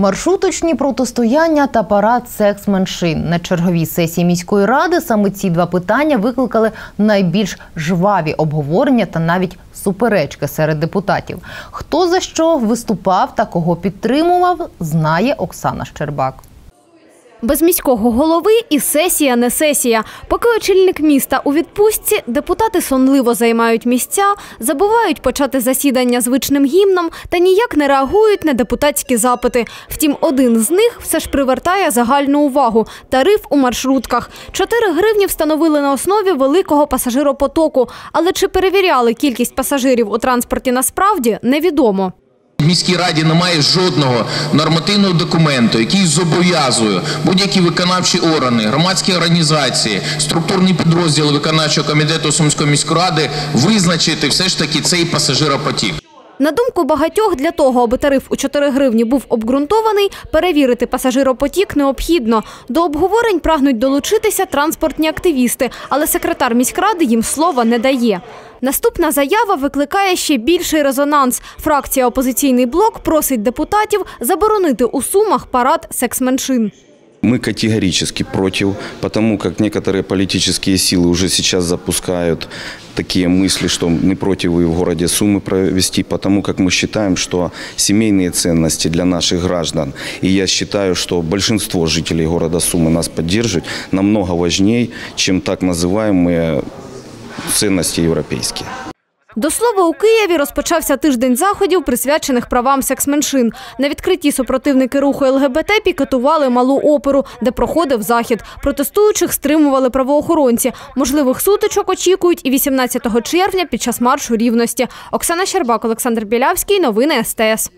Маршруточні протистояння та парад секс меншин на черговій сесії міської ради. Саме ці два питання викликали найбільш жваві обговорення та навіть суперечки серед депутатів. Хто за що виступав та кого підтримував, знає Оксана Щербак. Без міського голови і сесія не сесія. Поки очільник міста у відпустці, депутати сонливо займають місця, забувають почати засідання звичним гімном та ніяк не реагують на депутатські запити. Втім, один з них все ж привертає загальну увагу – тариф у маршрутках. 4 гривні встановили на основі великого пасажиропотоку. Але чи перевіряли кількість пасажирів у транспорті насправді, невідомо. В міській раді немає жодного нормативного документу, який зобов'язує будь-які виконавчі органи, громадські організації, структурні підрозділи виконавчого комітету Сумської міської ради визначити все ж таки цей пасажиропотік. На думку багатьох, для того, аби тариф у 4 гривні був обґрунтований, перевірити пасажиропотік необхідно. До обговорень прагнуть долучитися транспортні активісти, але секретар міськради їм слова не дає. Наступна заява викликає ще більший резонанс. Фракція «Опозиційний блок» просить депутатів заборонити у Сумах парад секс-меншин. Мы категорически против, потому как некоторые политические силы уже сейчас запускают такие мысли, что не против и в городе Сумы провести, потому как мы считаем, что семейные ценности для наших граждан, и я считаю, что большинство жителей города Сумы нас поддерживают, намного важнее, чем так называемые ценности европейские. До слова, у Києві розпочався тиждень заходів, присвячених правам секс-меншин. На відкритті супротивники руху ЛГБТ пікетували малу оперу, де проходив захід. Протестуючих стримували правоохоронці. Можливих сутичок очікують і 18 червня під час маршу рівності. Оксана Щербак, Олександр Білявський. Новини СТС.